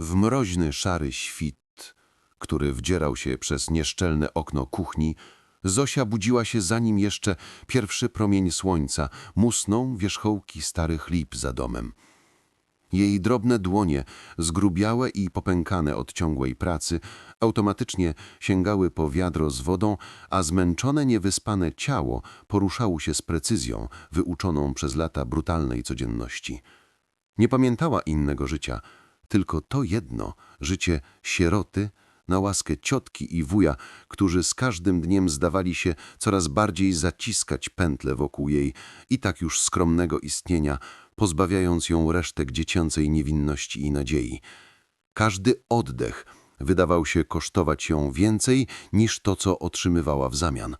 W mroźny, szary świt, który wdzierał się przez nieszczelne okno kuchni, Zosia budziła się zanim jeszcze pierwszy promień słońca musnął wierzchołki starych lip za domem. Jej drobne dłonie, zgrubiałe i popękane od ciągłej pracy, automatycznie sięgały po wiadro z wodą, a zmęczone, niewyspane ciało poruszało się z precyzją wyuczoną przez lata brutalnej codzienności. Nie pamiętała innego życia, tylko to jedno życie sieroty na łaskę ciotki i wuja, którzy z każdym dniem zdawali się coraz bardziej zaciskać pętle wokół jej i tak już skromnego istnienia, pozbawiając ją resztek dziecięcej niewinności i nadziei. Każdy oddech wydawał się kosztować ją więcej niż to, co otrzymywała w zamian.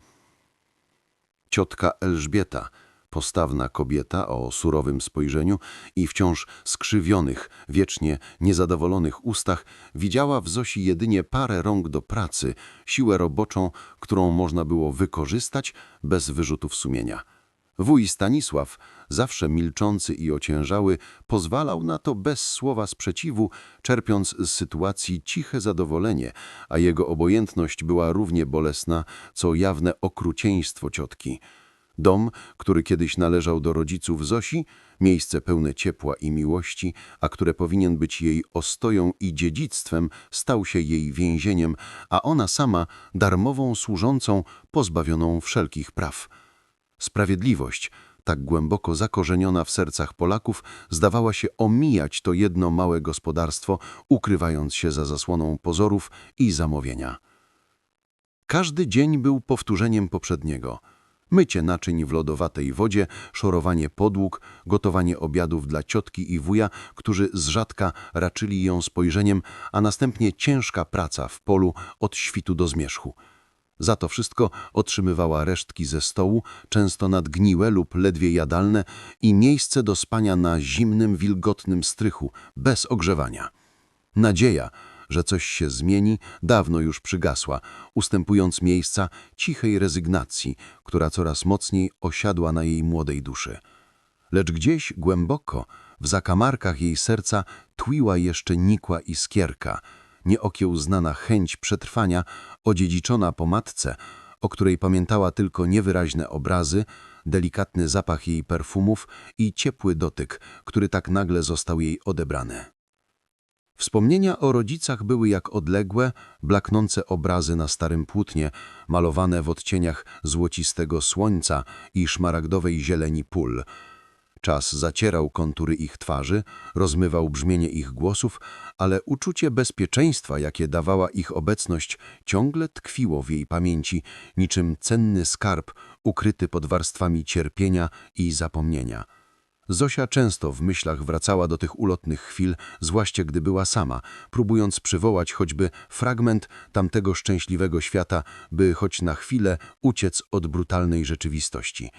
Ciotka Elżbieta, postawna kobieta o surowym spojrzeniu i wciąż skrzywionych, wiecznie niezadowolonych ustach, widziała w Zosi jedynie parę rąk do pracy, siłę roboczą, którą można było wykorzystać bez wyrzutów sumienia. Wuj Stanisław, zawsze milczący i ociężały, pozwalał na to bez słowa sprzeciwu, czerpiąc z sytuacji ciche zadowolenie, a jego obojętność była równie bolesna, co jawne okrucieństwo ciotki. Dom, który kiedyś należał do rodziców Zosi, miejsce pełne ciepła i miłości, a które powinien być jej ostoją i dziedzictwem, stał się jej więzieniem, a ona sama darmową służącą, pozbawioną wszelkich praw. Sprawiedliwość, tak głęboko zakorzeniona w sercach Polaków, zdawała się omijać to jedno małe gospodarstwo, ukrywając się za zasłoną pozorów i zamówienia. Każdy dzień był powtórzeniem poprzedniego. Mycie naczyń w lodowatej wodzie, szorowanie podłóg, gotowanie obiadów dla ciotki i wuja, którzy z rzadka raczyli ją spojrzeniem, a następnie ciężka praca w polu od świtu do zmierzchu. Za to wszystko otrzymywała resztki ze stołu, często nadgniłe lub ledwie jadalne i miejsce do spania na zimnym, wilgotnym strychu, bez ogrzewania. Nadzieja, że coś się zmieni, dawno już przygasła, ustępując miejsca cichej rezygnacji, która coraz mocniej osiadła na jej młodej duszy. Lecz gdzieś głęboko, w zakamarkach jej serca twiła jeszcze nikła iskierka, nieokiełznana chęć przetrwania, odziedziczona po matce, o której pamiętała tylko niewyraźne obrazy, delikatny zapach jej perfumów i ciepły dotyk, który tak nagle został jej odebrany. Wspomnienia o rodzicach były jak odległe, blaknące obrazy na starym płótnie, malowane w odcieniach złocistego słońca i szmaragdowej zieleni pól. Czas zacierał kontury ich twarzy, rozmywał brzmienie ich głosów, ale uczucie bezpieczeństwa, jakie dawała ich obecność, ciągle tkwiło w jej pamięci, niczym cenny skarb ukryty pod warstwami cierpienia i zapomnienia. Zosia często w myślach wracała do tych ulotnych chwil, zwłaszcza gdy była sama, próbując przywołać choćby fragment tamtego szczęśliwego świata, by choć na chwilę uciec od brutalnej rzeczywistości.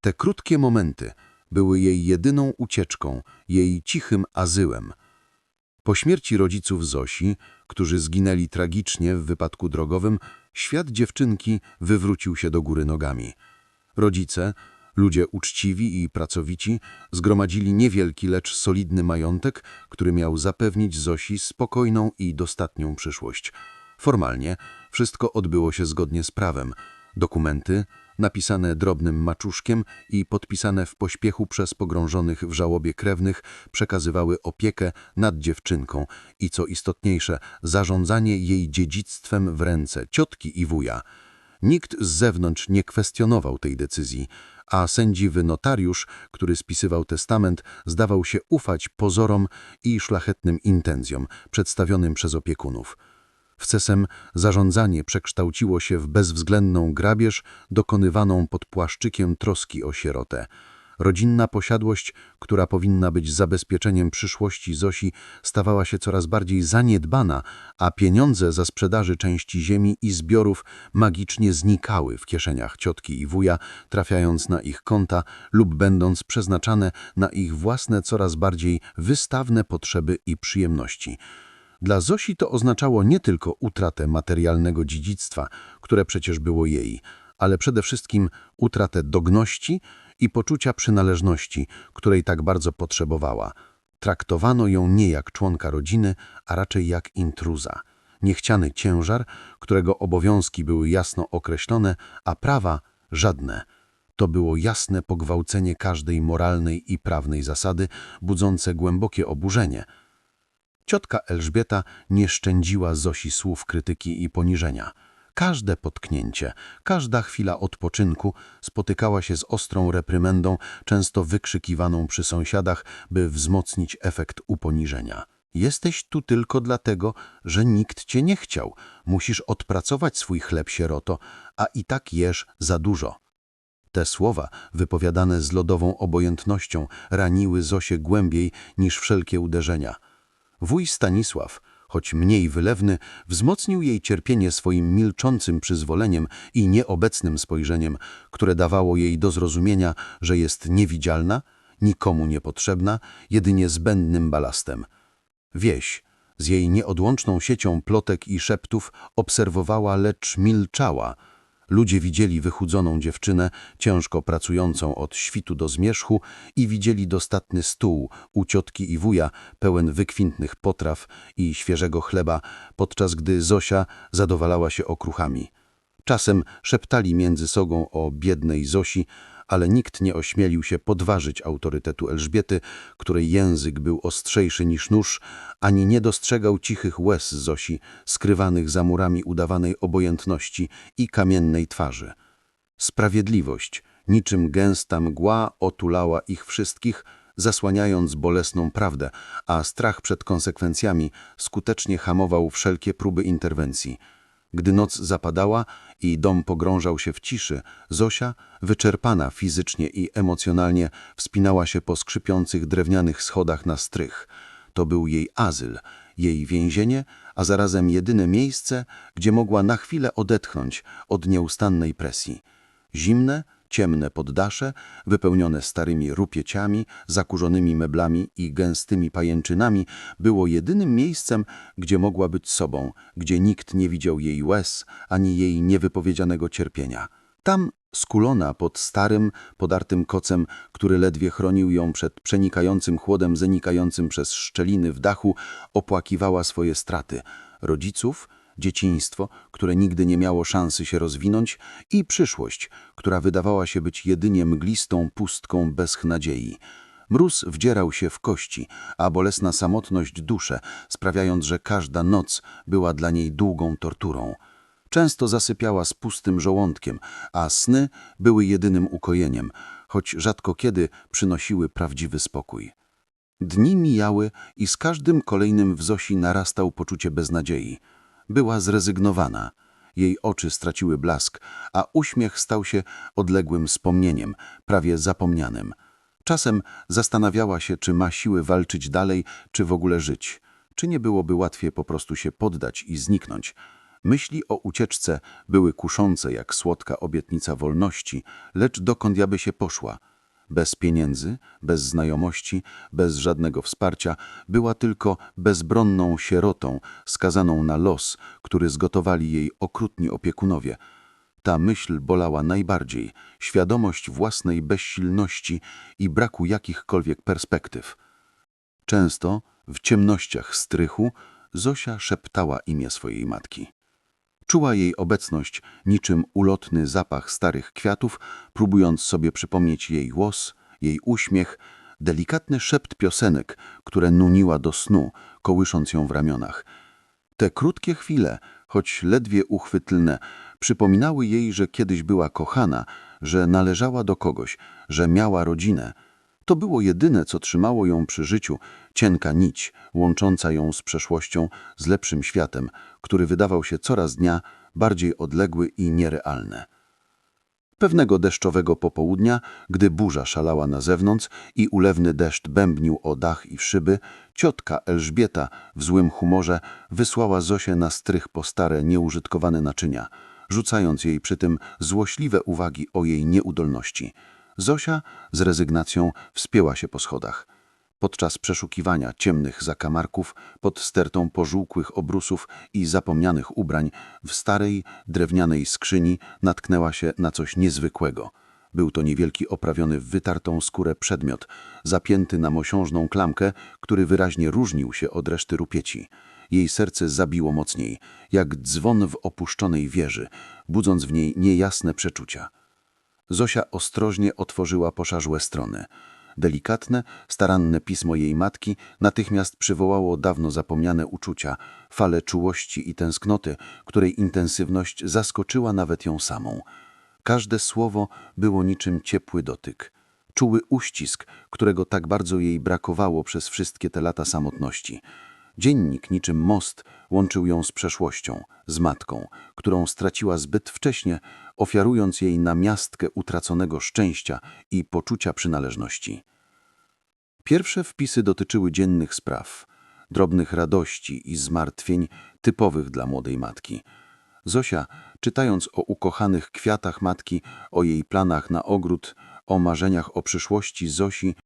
Te krótkie momenty były jej jedyną ucieczką, jej cichym azyłem. Po śmierci rodziców Zosi, którzy zginęli tragicznie w wypadku drogowym, świat dziewczynki wywrócił się do góry nogami. Rodzice, ludzie uczciwi i pracowici, zgromadzili niewielki, lecz solidny majątek, który miał zapewnić Zosi spokojną i dostatnią przyszłość. Formalnie wszystko odbyło się zgodnie z prawem. Dokumenty, napisane drobnym maczuszkiem i podpisane w pośpiechu przez pogrążonych w żałobie krewnych, przekazywały opiekę nad dziewczynką i, co istotniejsze, zarządzanie jej dziedzictwem w ręce ciotki i wuja. Nikt z zewnątrz nie kwestionował tej decyzji, a sędziwy notariusz, który spisywał testament, zdawał się ufać pozorom i szlachetnym intencjom przedstawionym przez opiekunów. Wcesem zarządzanie przekształciło się w bezwzględną grabież dokonywaną pod płaszczykiem troski o sierotę. Rodzinna posiadłość, która powinna być zabezpieczeniem przyszłości Zosi, stawała się coraz bardziej zaniedbana, a pieniądze za sprzedaży części ziemi i zbiorów magicznie znikały w kieszeniach ciotki i wuja, trafiając na ich konta lub będąc przeznaczane na ich własne coraz bardziej wystawne potrzeby i przyjemności. Dla Zosi to oznaczało nie tylko utratę materialnego dziedzictwa, które przecież było jej, ale przede wszystkim utratę dogności i poczucia przynależności, której tak bardzo potrzebowała. Traktowano ją nie jak członka rodziny, a raczej jak intruza. Niechciany ciężar, którego obowiązki były jasno określone, a prawa żadne. To było jasne pogwałcenie każdej moralnej i prawnej zasady, budzące głębokie oburzenie. Ciotka Elżbieta nie szczędziła Zosi słów krytyki i poniżenia. Każde potknięcie, każda chwila odpoczynku spotykała się z ostrą reprymendą, często wykrzykiwaną przy sąsiadach, by wzmocnić efekt uponiżenia. Jesteś tu tylko dlatego, że nikt cię nie chciał. Musisz odpracować swój chleb sieroto, a i tak jesz za dużo. Te słowa, wypowiadane z lodową obojętnością, raniły Zosię głębiej niż wszelkie uderzenia. Wuj Stanisław, choć mniej wylewny, wzmocnił jej cierpienie swoim milczącym przyzwoleniem i nieobecnym spojrzeniem, które dawało jej do zrozumienia, że jest niewidzialna, nikomu niepotrzebna, jedynie zbędnym balastem. Wieś, z jej nieodłączną siecią plotek i szeptów, obserwowała, lecz milczała. Ludzie widzieli wychudzoną dziewczynę, ciężko pracującą od świtu do zmierzchu i widzieli dostatny stół u ciotki i wuja, pełen wykwintnych potraw i świeżego chleba, podczas gdy Zosia zadowalała się okruchami. Czasem szeptali między sobą o biednej Zosi, ale nikt nie ośmielił się podważyć autorytetu Elżbiety, której język był ostrzejszy niż nóż, ani nie dostrzegał cichych łez Zosi, skrywanych za murami udawanej obojętności i kamiennej twarzy. Sprawiedliwość, niczym gęsta mgła, otulała ich wszystkich, zasłaniając bolesną prawdę, a strach przed konsekwencjami skutecznie hamował wszelkie próby interwencji. Gdy noc zapadała i dom pogrążał się w ciszy, Zosia, wyczerpana fizycznie i emocjonalnie, wspinała się po skrzypiących drewnianych schodach na strych. To był jej azyl, jej więzienie, a zarazem jedyne miejsce, gdzie mogła na chwilę odetchnąć od nieustannej presji. Zimne, ciemne poddasze, wypełnione starymi rupieciami, zakurzonymi meblami i gęstymi pajęczynami, było jedynym miejscem, gdzie mogła być sobą, gdzie nikt nie widział jej łez, ani jej niewypowiedzianego cierpienia. Tam, skulona pod starym, podartym kocem, który ledwie chronił ją przed przenikającym chłodem zanikającym przez szczeliny w dachu, opłakiwała swoje straty – rodziców, dzieciństwo, które nigdy nie miało szansy się rozwinąć i przyszłość, która wydawała się być jedynie mglistą pustką bez nadziei. Mróz wdzierał się w kości, a bolesna samotność duszę, sprawiając, że każda noc była dla niej długą torturą. Często zasypiała z pustym żołądkiem, a sny były jedynym ukojeniem, choć rzadko kiedy przynosiły prawdziwy spokój. Dni mijały i z każdym kolejnym w Zosi narastał poczucie beznadziei. Była zrezygnowana. Jej oczy straciły blask, a uśmiech stał się odległym wspomnieniem, prawie zapomnianym. Czasem zastanawiała się, czy ma siły walczyć dalej, czy w ogóle żyć. Czy nie byłoby łatwiej po prostu się poddać i zniknąć. Myśli o ucieczce były kuszące jak słodka obietnica wolności, lecz dokąd ja by się poszła? Bez pieniędzy, bez znajomości, bez żadnego wsparcia, była tylko bezbronną sierotą, skazaną na los, który zgotowali jej okrutni opiekunowie. Ta myśl bolała najbardziej, świadomość własnej bezsilności i braku jakichkolwiek perspektyw. Często, w ciemnościach strychu, Zosia szeptała imię swojej matki. Czuła jej obecność niczym ulotny zapach starych kwiatów, próbując sobie przypomnieć jej głos, jej uśmiech, delikatny szept piosenek, które nuniła do snu, kołysząc ją w ramionach. Te krótkie chwile, choć ledwie uchwytlne, przypominały jej, że kiedyś była kochana, że należała do kogoś, że miała rodzinę. To było jedyne, co trzymało ją przy życiu, cienka nić, łącząca ją z przeszłością, z lepszym światem, który wydawał się coraz dnia bardziej odległy i nierealny. Pewnego deszczowego popołudnia, gdy burza szalała na zewnątrz i ulewny deszcz bębnił o dach i szyby, ciotka Elżbieta w złym humorze wysłała Zosię na strych po stare, nieużytkowane naczynia, rzucając jej przy tym złośliwe uwagi o jej nieudolności. Zosia z rezygnacją wspięła się po schodach. Podczas przeszukiwania ciemnych zakamarków, pod stertą pożółkłych obrusów i zapomnianych ubrań, w starej, drewnianej skrzyni natknęła się na coś niezwykłego. Był to niewielki oprawiony w wytartą skórę przedmiot, zapięty na mosiążną klamkę, który wyraźnie różnił się od reszty rupieci. Jej serce zabiło mocniej, jak dzwon w opuszczonej wieży, budząc w niej niejasne przeczucia. Zosia ostrożnie otworzyła poszarzłe strony. Delikatne, staranne pismo jej matki natychmiast przywołało dawno zapomniane uczucia, fale czułości i tęsknoty, której intensywność zaskoczyła nawet ją samą. Każde słowo było niczym ciepły dotyk, czuły uścisk, którego tak bardzo jej brakowało przez wszystkie te lata samotności. Dziennik niczym most łączył ją z przeszłością, z matką, którą straciła zbyt wcześnie, ofiarując jej na miastkę utraconego szczęścia i poczucia przynależności. Pierwsze wpisy dotyczyły dziennych spraw, drobnych radości i zmartwień typowych dla młodej matki. Zosia, czytając o ukochanych kwiatach matki, o jej planach na ogród, o marzeniach o przyszłości Zosi,